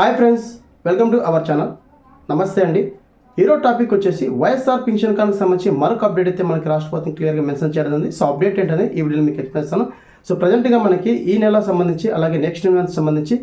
Hi friends welcome to our channel. నమస్తే అండి. ఈరోజు టాపిక్ వచ్చేసి వైఎస్ఆర్ పింఛన్ కార్డుకి సంబంధించి మరొక అప్డేట్ అయితే మనకి రాష్ట్రపతి క్లియర్గా మెన్షన్ చేయడం ఉంది సో అప్డేట్ ఏంటనే ఈ వీడియోలో మీకు ఎక్స్ప్లెయిన్ చేస్తాను. సో ప్రజెంట్గా మనకి ఈ నెల సంబంధించి అలాగే నెక్స్ట్ మంత్ సంబంధించి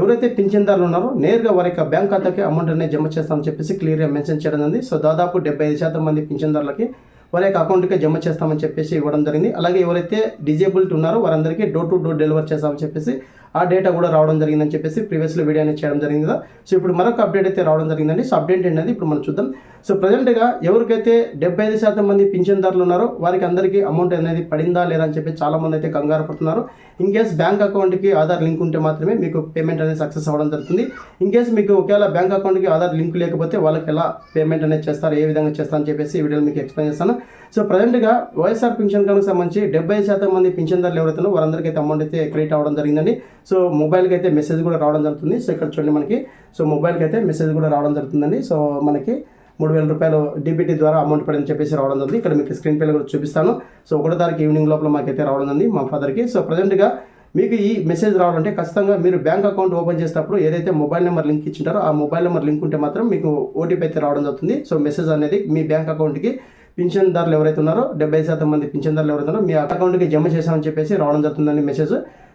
ఎవరైతే పింఛన్దారులు ఉన్నారో నేరుగా వారి యొక్క బ్యాంక్ ఖాతాకి అమౌంట్ అనేది జమ చేస్తామని చెప్పేసి క్లియర్గా మెన్షన్ చేయడం ఉంది సో దాదాపు డెబ్బై ఐదు శాతం మంది పింఛన్దారులకి వారి యొక్క అకౌంట్కి జమ చేస్తామని చెప్పేసి ఇవ్వడం జరిగింది. అలాగే ఎవరైతే డిజేబుల్డ్ ఉన్నారో వారందరికీ డోర్ టు డోర్ డెలివర్ చేస్తామని చెప్పేసి ఆ డేటా కూడా రావడం జరిగిందని చెప్పేసి ప్రీవియస్లో వీడియో అనేది చేయడం జరిగింది కదా. సో ఇప్పుడు మరొక అప్డేట్ అయితే రావడం జరిగిందండి. సో అప్డేట్ ఏంటనేది ఇప్పుడు మనం చూద్దాం. సో ప్రజెంట్గా ఎవరికైతే డెబ్బై ఐదు శాతం మంది పింఛన్దారులు ఉన్నారో వారికి అందరికీ అమౌంట్ అనేది పడిందా లేదా అని చెప్పి చాలామంది అయితే కంగారు పడుతున్నారు. ఇన్ కేస్ బ్యాంక్ అకౌంట్కి ఆధార్ లింక్ ఉంటే మాత్రమే మీకు పేమెంట్ అనేది సక్సెస్ అవ్వడం జరుగుతుంది. ఇన్ కేస్ మీకు ఒకవేళ బ్యాంక్ అకౌంట్కి ఆధార్ లింక్ లేకపోతే వాళ్ళకి ఎలా పేమెంట్ అనేది చేస్తారు ఏ విధంగా చేస్తారని చెప్పేసి ఈ వీడియోలో మీకు ఎక్స్ప్లెయిన్ చేస్తాను. సో ప్రజెంట్గా వైఎస్ఆర్ పింఛన్ కార్డుకు సంబంధించి డెబ్బై శాతం మంది పింఛన్దారులు ఎవరైతే వారందరికీ అయితే అమౌంట్ అయితే క్రెడిట్ అవ్వడం జరిగిందండి. సో మొబైల్కి అయితే మెసేజ్ కూడా రావడం జరుగుతుంది. సో ఇక్కడ చూడండి మనకి. సో మొబైల్కి అయితే మెసేజ్ కూడా రావడం జరుగుతుందండి. సో మనకి మూడు వేల రూపాయలు డిబిటీ ద్వారా అమౌంట్ పడని చెప్పేసి రావడం జరిగింది ఇక్కడ మీకు స్క్రీన్ పైన కూడా చూపిస్తాను. సో ఒకటో తారీఖు ఈవినింగ్ లోపల మాకైతే రావడం ఉంది మా ఫాదర్కి సో ప్రజెంట్గా మీకు ఈ మెసేజ్ రావాలంటే ఖచ్చితంగా మీరు బ్యాంక్ అకౌంట్ ఓపెన్ చేసేటప్పుడు ఏదైతే మొబైల్ నెంబర్ లింక్ ఇచ్చింటారో ఆ మొబైల్ నెంబర్ లింక్ ఉంటే మాత్రం మీకు ఓటీపీ అయితే రావడం జరుగుతుంది. సో మెసేజ్ అనేది మీ బ్యాంక్ అకౌంట్కి పింఛన్దారులు ఎవరైతే ఉన్నారో డెబ్బై శాతం మంది పింఛన్దారులు ఎవరైతే ఉన్నారో మీ అకౌంట్కి జమ చేశామని చెప్పేసి రావడం జరుగుతుందండి మెసేజ్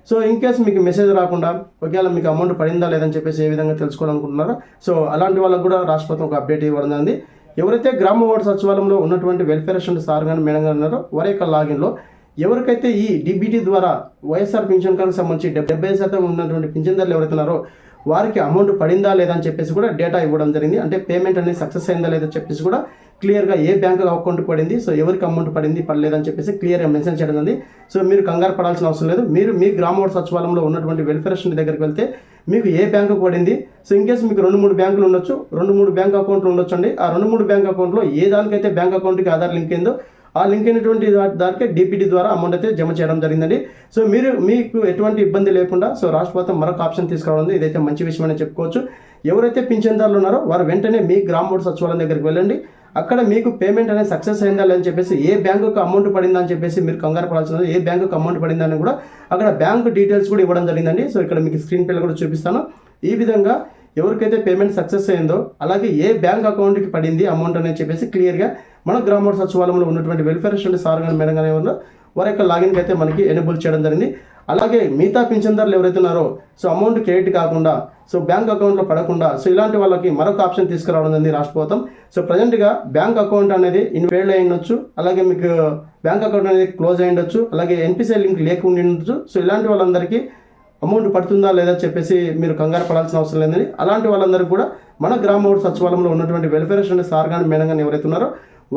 సో ఇన్ కేస్ మీకు మెసేజ్ రాకుండా ఒకవేళ మీకు అమౌంట్ పడిందా లేదని చెప్పేసి ఏ విధంగా తెలుసుకోవాలనుకుంటున్నారో సో అలాంటి వాళ్ళకు కూడా రాష్ట్రపతి ఒక అప్డేట్ ఇవ్వడం జరిగింది. ఎవరైతే గ్రామ వార్డు సచివాలయంలో ఉన్నటువంటి వెల్ఫేర్ అసిస్టెంట్ సార్ కానీ మేడం గారు ఉన్నారో వారి యొక్క లాగిన్లో ఎవరికైతే ఈ డిబిటీ ద్వారా వైఎస్ఆర్ పింఛన్ కార్డుకు సంబంధించి డెబ్బై శాతం ఉన్నటువంటి పింఛన్దారులు ఎవరైతే ఉన్నారో వారికి అమౌంట్ పడిందా లేదా అని చెప్పేసి కూడా డేటా ఇవ్వడం జరిగింది. అంటే పేమెంట్ అనేది సక్సెస్ అయిందా లేదా చెప్పేసి కూడా క్లియర్గా ఏ బ్యాంక్ అకౌంట్ పడింది సో ఎవరికి అమౌంట్ పడింది పడలేదని చెప్పేసి క్లియర్గా మెన్షన్ చేయడం జరిగింది. సో మీరు కంగారు పడాల్సిన అవసరం లేదు. మీరు మీ గ్రామ సచివాలయంలో ఉన్నటువంటి వెల్ఫేర్ స్టేషన్ దగ్గరికి వెళ్తే మీకు ఏ బ్యాంకు పడింది? సో ఇన్ కేసు మీకు రెండు మూడు బ్యాంకులు ఉండొచ్చు రెండు మూడు బ్యాంక్ అకౌంట్లు ఉండొచ్చు అండి ఆ రెండు మూడు బ్యాంక్ అకౌంట్లో ఏ దానికైతే బ్యాంక్ అకౌంట్కి ఆధార్ లింక్ అయిందో ఆ లింక్ అయినటువంటి దానికి డీపీటీ ద్వారా అమౌంట్ అయితే జమ చేయడం జరిగిందండి. సో మీరు మీకు ఎటువంటి ఇబ్బంది లేకుండా సో రాష్ట్ర ప్రభుత్వం మరొక ఆప్షన్ తీసుకురావడం ఇదైతే మంచి విషయం అని చెప్పుకోవచ్చు. ఎవరైతే పింఛన్దారులు ఉన్నారో వారు వెంటనే మీ గ్రామోడ్ సచివాలయం దగ్గరికి వెళ్ళండి. అక్కడ మీకు పేమెంట్ అనేది సక్సెస్ అయిందా లేదని చెప్పేసి ఏ బ్యాంకుకు అమౌంట్ పడిందా అని చెప్పేసి మీరు కంగారు పడాల్సిన ఏ బ్యాంకుకు అమౌంట్ పడిందని కూడా అక్కడ బ్యాంకు డీటెయిల్స్ కూడా ఇవ్వడం జరిగిందండి. సో ఇక్కడ మీకు స్క్రీన్ పైన కూడా చూపిస్తాను. ఈ విధంగా ఎవరికైతే పేమెంట్ సక్సెస్ అయిందో అలాగే ఏ బ్యాంక్ అకౌంట్కి పడింది అమౌంట్ అని చెప్పేసి క్లియర్గా మన గ్రామ సచివాలయంలో ఉన్నటువంటి వెల్ఫేర్ అసిస్టెంట్ సార్ కానీ మేడం కానీ ఎవరో వారి యొక్క లాగిన్కి అయితే మనకి ఎనేబుల్ చేయడం జరిగింది. అలాగే మిగతా పింఛన్దారులు ఎవరైతే ఉన్నారో సో అమౌంట్ క్రెడిట్ కాకుండా సో బ్యాంక్ అకౌంట్లో పడకుండా సో ఇలాంటి వాళ్ళకి మరొక ఆప్షన్ తీసుకురావడం జరిగింది రాష్ట్ర ప్రభుత్వం. సో ప్రజెంట్గా బ్యాంక్ అకౌంట్ అనేది ఇన్వేల్ అయి ఉండొచ్చు అలాగే మీకు బ్యాంక్ అకౌంట్ అనేది క్లోజ్ అయి ఉండొచ్చు అలాగే ఎన్పిసిఐ లింక్ లేకుండా ఉండొచ్చు. సో ఇలాంటి వాళ్ళందరికీ అమౌంట్ పడుతుందా లేదా చెప్పేసి మీరు కంగారు పడాల్సిన అవసరం లేదని అలాంటి వాళ్ళందరూ కూడా మన గ్రామ సచివాలయంలో ఉన్నటువంటి వెల్ఫేర్ అసిస్టెంట్ సార్ కానీ మేడం కానీ ఎవరైతే ఉన్నారో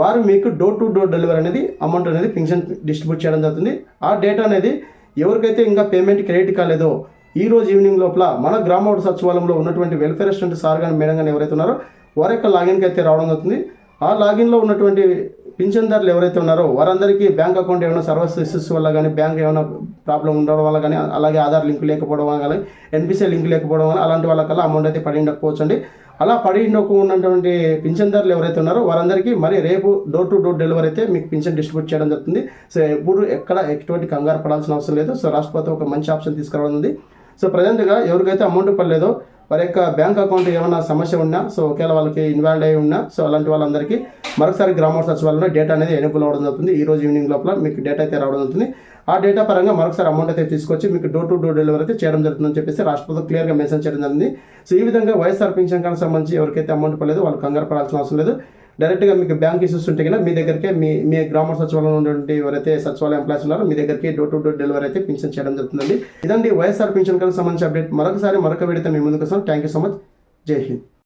వారు మీకు డోర్ టు డోర్ డెలివరీ అనేది అమౌంట్ అనేది పింఛన్ డిస్ట్రిబ్యూట్ చేయడం జరుగుతుంది. ఆ డేటా అనేది ఎవరికైతే ఇంకా పేమెంట్ క్రెడిట్ కాలేదో ఈ రోజు ఈవినింగ్ లోపల మన గ్రామ సచివాలయంలో ఉన్నటువంటి వెల్ఫేర్ అసిస్టెంట్ సార్ కానీ మేడం కానీ ఎవరైతే ఉన్నారో వారి యొక్క లాగిన్కి అయితే రావడం జరుగుతుంది. ఆ లాగిన్లో ఉన్నటువంటి పింఛన్దారులు ఎవరైతే ఉన్నారో వారందరికీ బ్యాంక్ అకౌంట్ ఏమైనా సర్వీస్ ఇష్యూస్ వల్ల కానీ బ్యాంక్ ఏమైనా ప్రాబ్లం ఉండడం వల్ల కానీ అలాగే ఆధార్ లింక్ లేకపోవడం వల్ల కానీ ఎన్పిసిఐ లింక్ లేకపోవడం వల్ల అలాంటి వాళ్ళకల్లా అమౌంట్ అయితే పడి ఉండకపోవచ్చు అండి అలా పడి ఉన్నటువంటి పింఛన్దారులు ఎవరైతే ఉన్నారో వారందరికీ మరి రేపు డోర్ టు డోర్ డెలివరీ అయితే మీకు పింఛన్ డిస్ట్రిబ్యూట్ చేయడం జరుగుతుంది. సో ఎప్పుడు ఎక్కడ ఎటువంటి కంగారు పడాల్సిన అవసరం లేదు. సో రాష్ట్రపతి ఒక మంచి ఆప్షన్ తీసుకురావడం ఉంది. సో ప్రజెంట్గా ఎవరికైతే అమౌంట్ పడలేదో వారి యొక్క బ్యాంక్ అకౌంట్ ఏమైనా సమస్య ఉన్నా సో ఒకవేళ వాళ్ళకి ఇన్వాల్వ్ అయి ఉన్నా సో అలాంటి వాళ్ళందరికీ మరొకసారి గ్రామ సచివాలయంలో డేటా అనేది ఎనుకలు అవ్వడం జరుగుతుంది. ఈ రోజు ఈవినింగ్ లోపల మీకు డేటా అయితే రావడం జరుగుతుంది. ఆ డేటా పరంగా మరొకసారి అమౌంట్ అయితే తీసుకొచ్చి మీకు డోర్ టు డోర్ డెలివరీ అయితే చేయడం జరుగుతుందని చెప్పేసి రాష్ట్ర ప్రభుత్వం క్లియర్గా మెన్షన్ చేయడం జరిగింది. సో ఈ విధంగా వైఎస్ఆర్ పింఛన్ కార్డు సంబంధించి ఎవరికైతే అమౌంట్ పడలేదు వాళ్ళు కంగారు పడాల్సిన అవసరం లేదు. డైరెక్ట్గా మీకు బ్యాంక్ ఇష్యూస్ ఉంటే కన్నా మీ దగ్గరికే మీ మీ గ్రామ సచివాలయం ఉన్నటువంటి ఎవరైతే సచివాలయం ఎంప్లాయీస్ ఉన్నారో మీ దగ్గరికి డోర్ టు డోర్ డెలివరీ అయితే పింఛన్ చేయడం జరుగుతుందండి. ఇదండి వైఎస్ఆర్ పింఛన్ కార్డు సంబంధించి అప్డేట్. మరొకసారి మరొక వీడితే మీ ముందుకు వస్తాం. Thank you so much. Jai Hind.